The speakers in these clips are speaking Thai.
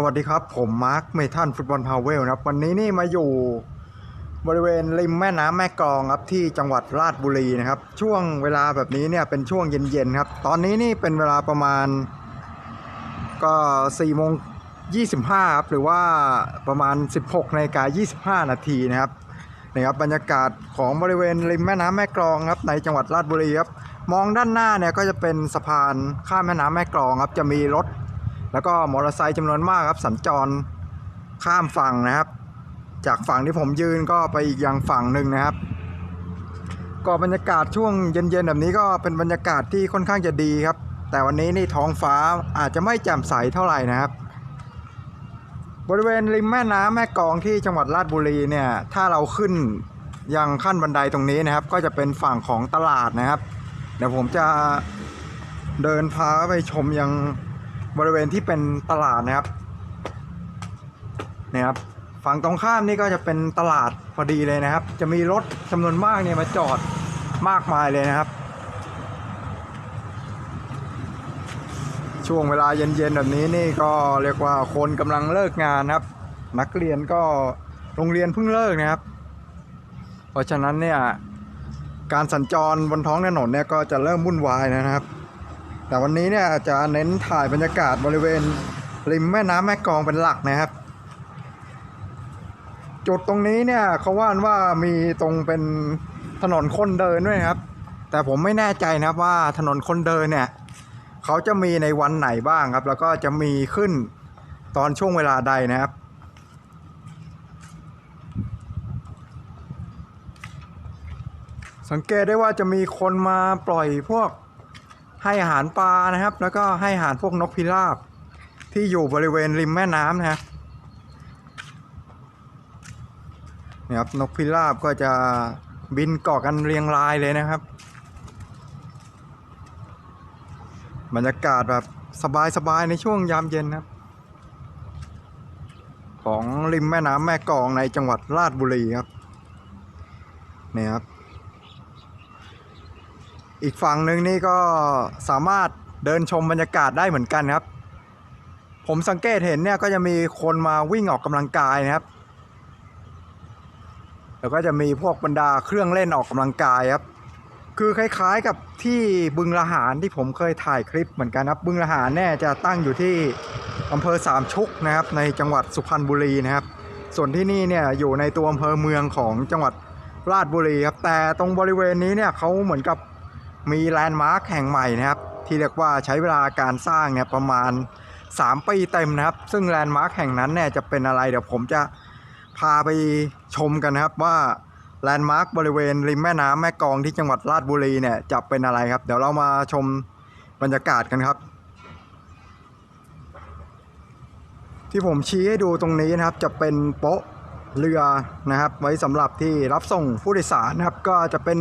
สวัสดีครับ ผมมาร์คเมทันฟุตบอลพาวเวลนะครับ วันนี้นี่มาอยู่บริเวณริมแม่น้ำแม่กลองครับที่จังหวัดราชบุรีนะครับ ช่วงเวลาแบบนี้เนี่ยเป็นช่วงเย็นๆครับ ตอนนี้นี่เป็นเวลาประมาณ ก็4โมง25ครับหรือว่าประมาณ 16นาฬิกา25 นาทีนะครับนี่ครับบรรยากาศของบริเวณริมแม่น้ำแม่กลองครับในจังหวัดราชบุรีครับมองด้านหน้าเนี่ยก็จะเป็นสะพานข้ามแม่น้ำแม่กลองครับจะมีรถ แล้วก็มอเตอร์ไซค์จำนวนมากครับ สัญจรข้ามฝั่งนะครับ จากฝั่งที่ผมยืนก็ไปอีกยังฝั่งหนึ่งนะครับ ก็บรรยากาศช่วงเย็นๆแบบนี้ก็เป็นบรรยากาศที่ค่อนข้างจะดีครับ แต่วันนี้นี่ท้องฟ้าอาจจะไม่แจ่มใสเท่าไหร่นะครับ บริเวณริมแม่น้ำแม่กองที่จังหวัดราชบุรีเนี่ยถ้าเราขึ้นยังขั้นบันไดตรงนี้นะครับ ก็จะเป็นฝั่งของตลาดนะครับ เดี๋ยวผมจะเดินพาไปชมยัง บริเวณที่เป็นตลาดนะครับนี่ยครับฝั่งตรงข้ามนี่ก็จะเป็นตลาดพอดีเลยนะครับ จะมีรถจำนวนมากเนี่ยมาจอดมากมายเลยนะครับ ช่วงเวลาเย็นๆแบบนี้นี่ก็เรียกว่าคนกำลังเลิกงานครับ นักเรียนก็โรงเรียนเพิ่งเลิกนะครับ เพราะฉะนั้นเนี่ยการสัญจรบนท้องถนนเนี่ยก็จะเริ่มวุ่นวายนะครับ แต่วันนี้เนี่ยจะเน้นถ่ายบรรยากาศบริเวณริมแม่น้ำแม่กองเป็นหลักนะครับ จุดตรงนี้เนี่ยเขาว่านว่ามีตรงเป็นถนนคนเดินด้วยนะครับ แต่ผมไม่แน่ใจนะครับว่าถนนคนเดินเนี่ยเขาจะมีในวันไหนบ้างครับ แล้วก็จะมีขึ้นตอนช่วงเวลาใดนะครับสังเกตได้ว่าจะมีคนมาปล่อยพวก ให้อาหารปลานะครับ แล้วก็ให้อาหารพวกนกพิราบ ที่อยู่บริเวณริมแม่น้ำนะครับเนี่ยครับนกพิราบก็จะบินเกาะกันเรียงรายเลยนะครับ บรรยากาศแบบสบายๆในช่วงยามเย็นครับ ของริมแม่น้ำแม่กองในจังหวัดราชบุรีครับเนี่ยครับ อีกฝั่งหนึ่งนี่ก็สามารถเดินชมบรรยากาศได้เหมือนกันครับ ผมสังเกตเห็นเนี่ยก็จะมีคนมาวิ่งออกกำลังกายนะครับ แล้วก็จะมีพวกบรรดาเครื่องเล่นออกกำลังกายครับ คือคล้ายๆกับที่บึงละหารที่ผมเคยถ่ายคลิปเหมือนกันครับ บึงละหารเนี่ยจะตั้งอยู่ที่อำเภอสามชุกนะครับ ในจังหวัดสุพรรณบุรีนะครับ ส่วนที่นี่เนี่ยอยู่ในตัวอำเภอเมืองของจังหวัดราชบุรีครับ แต่ตรงบริเวณนี้เนี่ยเขาเหมือนกับ มีแลนด์มาร์คแห่งใหม่นะครับที่เรียกว่าใช้เวลาการสร้างเนี่ยประมาณ 3 ปีเต็มนะครับ ซึ่งแลนด์มาร์คแห่งนั้นเนี่ยจะเป็นอะไรเดี๋ยวผมจะพาไปชมกันนะครับว่าแลนด์มาร์คบริเวณริมแม่น้ำแม่กองที่จังหวัดราชบุรีเนี่ยจะเป็นอะไรครับ เดี๋ยวเรามาชมบรรยากาศกันครับ ที่ผมชี้ให้ดูตรงนี้นะครับจะเป็นโป๊ะเรือนะครับ ไว้สำหรับที่รับส่งผู้โดยสารนะครับ ก็จะเป็น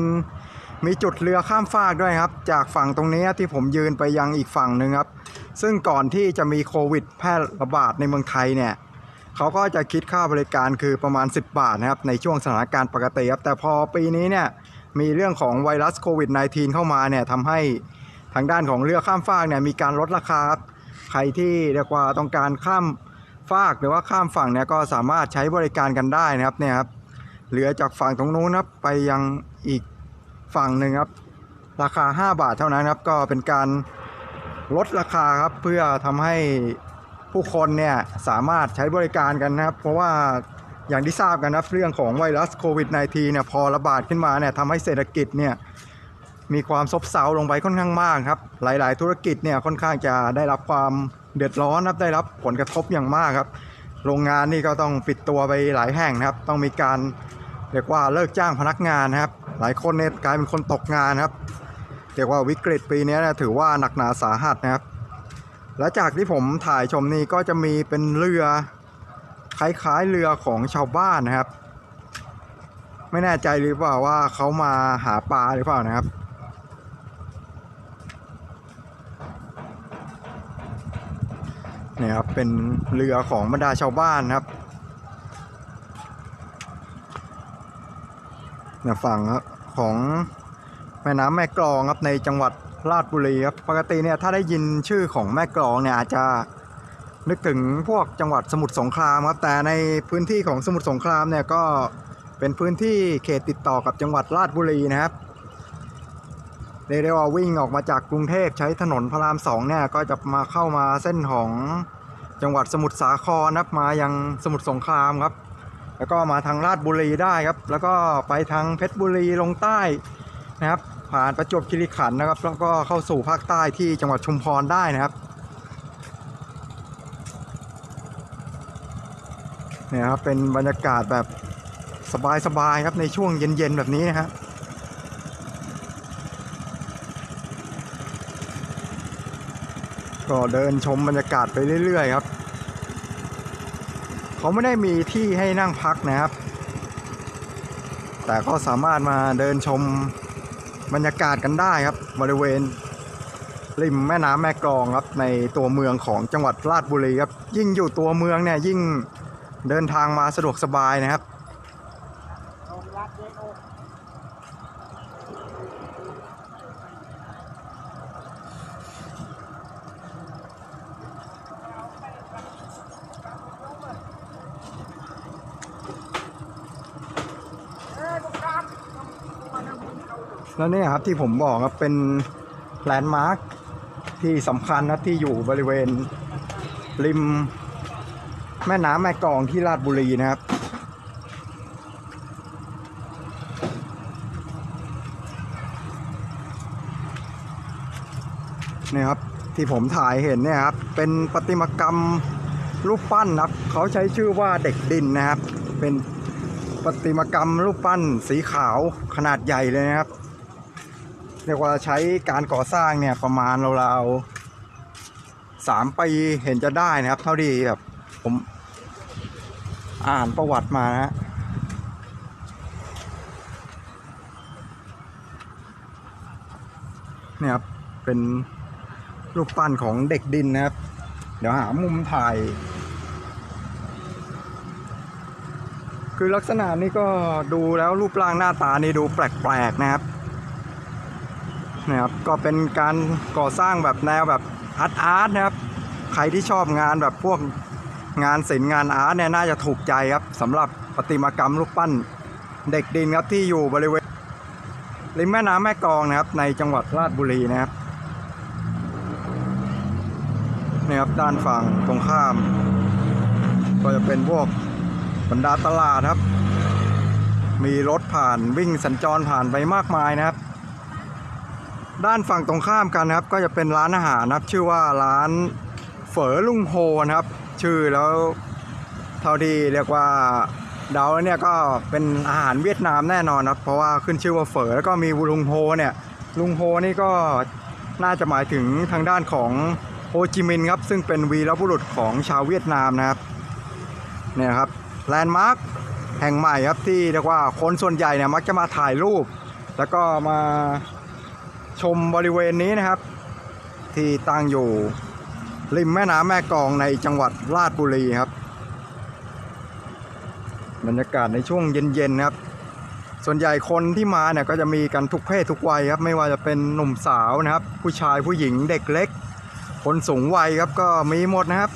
มีจุดเรือข้ามฟากด้วยครับ จากฝั่งตรงนี้ที่ผมยืนไปยังอีกฝั่งหนึ่งครับ ซึ่งก่อนที่จะมีโควิดแพร่ระบาดในเมืองไทยเนี่ยเขาก็จะคิดค่าบริการคือประมาณ 10 บาทนะครับ ในช่วงสถานการณ์ปกติครับ แต่พอปีนี้เนี่ยมีเรื่องของไวรัสโควิด -19 เข้ามาเนี่ยทำให้ทางด้านของเรือข้ามฟากเนี่ยมีการลดราคาครับ ใครที่เรียกว่าต้องการข้ามฟากหรือว่าข้ามฝั่งเนี่ยก็สามารถใช้บริการกันได้นะครับเนี่ยครับเรือจากฝั่งตรงนู้นครับไปยังอีก ฝั่งหนึ่งครับ ราคา 5 บาทเท่านั้นครับ ก็เป็นการลดราคาครับเพื่อทำให้ผู้คนเนี่ยสามารถใช้บริการกันนะครับ เพราะว่าอย่างที่ทราบกันนะเรื่องของไวรัสโควิด -19 เนี่ยพอระบาดขึ้นมาเนี่ยทำให้เศรษฐกิจเนี่ยมีความซบเซาลงไปค่อนข้างมากครับ หลาย ๆ ธุรกิจเนี่ยค่อนข้างจะได้รับความเดือดร้อนนะครับได้รับผลกระทบอย่างมากครับ โรงงานนี่ก็ต้องปิดตัวไปหลายแห่งนะครับ ต้องมีการเรียกว่าเลิกจ้างพนักงานนะครับ หลายคนเนี่ยกลายเป็นคนตกงานครับเรียกว่าวิกฤตปีนี้นะถือว่าหนักหนาสาหัสนะครับ และจากที่ผมถ่ายชมนี่ก็จะมีเป็นเรือคล้ายๆเรือของชาวบ้านนะครับ ไม่แน่ใจหรือเปล่าว่าเขามาหาปลาหรือเปล่านะครับเนี่ยครับเป็นเรือของบรรดาชาวบ้านนะครับ เนี่ยฝั่งของแม่น้ำแม่กลองครับในจังหวัดราชบุรีครับปกติเนี่ยถ้าได้ยินชื่อของแม่กลองเนี่ยอาจจะนึกถึงพวกจังหวัดสมุทรสงครามครับแต่ในพื้นที่ของสมุทรสงครามเนี่ยก็เป็นพื้นที่เขตติดต่อกับจังหวัดราชบุรีนะครับเรียกว่าวิ่งออกมาจากกรุงเทพใช้ถนนพระรามสองเนี่ยก็จะมาเข้ามาเส้นของจังหวัดสมุทรสาครนะครับมายังสมุทรสงครามครับ แล้วก็มาทางราชบุรีได้ครับ แล้วก็ไปทางเพชรบุรีลงใต้นะครับ ผ่านประจวบคีรีขันธ์นะครับ แล้วก็เข้าสู่ภาคใต้ที่จังหวัดชุมพรได้นะครับเนี่ยครับเป็นบรรยากาศแบบสบายๆครับในช่วงเย็นๆแบบนี้นะฮะก็เดินชมบรรยากาศไปเรื่อยๆครับ เขาไม่ได้มีที่ให้นั่งพักนะครับ แต่ก็สามารถมาเดินชมบรรยากาศกันได้ครับ บริเวณ ริมแม่น้ำแม่กลองครับ ในตัวเมืองของจังหวัดราชบุรีครับ ยิ่งอยู่ตัวเมืองเนี่ยยิ่งเดินทางมาสะดวกสบายนะครับ แล้วเนี่ยครับที่ผมบอกครับเป็นแลนด์มาร์คที่สำคัญครับที่อยู่บริเวณริมแม่น้ำแม่กองที่ราชบุรีนะครับเนี่ยครับที่ผมถ่ายเห็นเนี่ยครับ เป็นประติมากรรมรูปปั้นครับ เขาใช้ชื่อว่าเด็กดินนะครับ เป็นประติมากรรมรูปปั้นสีขาวขนาดใหญ่เลยนะครับ เรียกว่าใช้การก่อสร้างเนี่ยประมาณราวๆสามปีเห็นจะได้นะครับ เท่าที่แบบผมอ่านประวัติมานะเนี่ยครับเป็นรูปปั้นของเด็กดินนะครับ เดี๋ยวหามุมถ่าย คือลักษณะนี้ก็ดูแล้วรูปร่างหน้าตานี่ดูแปลกๆนะครับ นะครับก็เป็นการก่อสร้างแบบแนวแบบอาร์ตอาร์ตนะครับ ใครที่ชอบงานแบบพวกงานศิลป์งานอาร์ตเนี่ยน่าจะถูกใจครับสำหรับประติมากรรมรูปปั้นเด็กดินครับที่อยู่บริเวณริมแม่น้ำแม่กลองนะครับในจังหวัดราชบุรีนะครับนี่ครับด้านฝั่งตรงข้าม ก็จะเป็นพวกบรรดาตลาดครับ มีรถผ่านวิ่งสัญจรผ่านไปมากมายนะครับ ด้านฝั่งตรงข้ามกันนะครับ ก็จะเป็นร้านอาหารนะครับ ชื่อว่าร้านเฝอลุงโฮนะครับ ชื่อแล้วเท่าที่เรียกว่าเดาแล้วเนี่ยก็เป็นอาหารเวียดนามแน่นอนนะครับ เพราะว่าขึ้นชื่อว่าเฝอแล้วก็มีลุงโฮเนี่ยลุงโฮนี่ก็น่าจะหมายถึงทางด้านของโฮจิมินห์ครับ ซึ่งเป็นวีรบุรุษของชาวเวียดนามนะครับเนี่ยครับแลนด์มาร์คแห่งใหม่ครับที่เรียกว่าคนส่วนใหญ่เนี่ยมักจะมาถ่ายรูป แล้วก็มา ชมบริเวณนี้นะครับ ที่ตั้งอยู่ริมแม่น้ำแม่กองในจังหวัดราชบุรีครับ บรรยากาศในช่วงเย็นๆครับ ส่วนใหญ่คนที่มาเนี่ยก็จะมีกันทุกเพศทุกวัยครับ ไม่ว่าจะเป็นหนุ่มสาวนะครับ ผู้ชายผู้หญิงเด็กเล็ก คนสูงวัยครับก็มีหมดนะครับ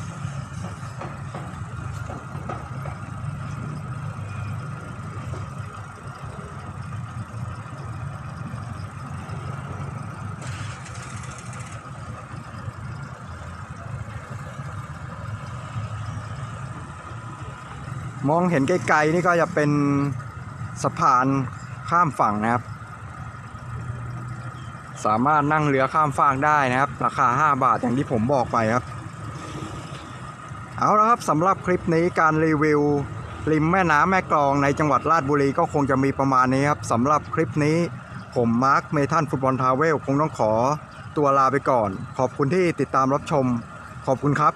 มองเห็นไกลๆนี่ก็จะเป็นสะพานข้ามฝั่งนะครับ สามารถนั่งเรือข้ามฟากได้นะครับ ราคา 5 บาทอย่างที่ผมบอกไปครับ เอาละครับสำหรับคลิปนี้การรีวิว ริมแม่น้ำแม่กลองในจังหวัดราชบุรีก็คงจะมีประมาณนี้ครับสำหรับคลิปนี้ผมมาร์คเมทันฟุตบอลทาวเวลคงต้องขอตัวลาไปก่อน ขอบคุณที่ติดตามรับชม ขอบคุณครับ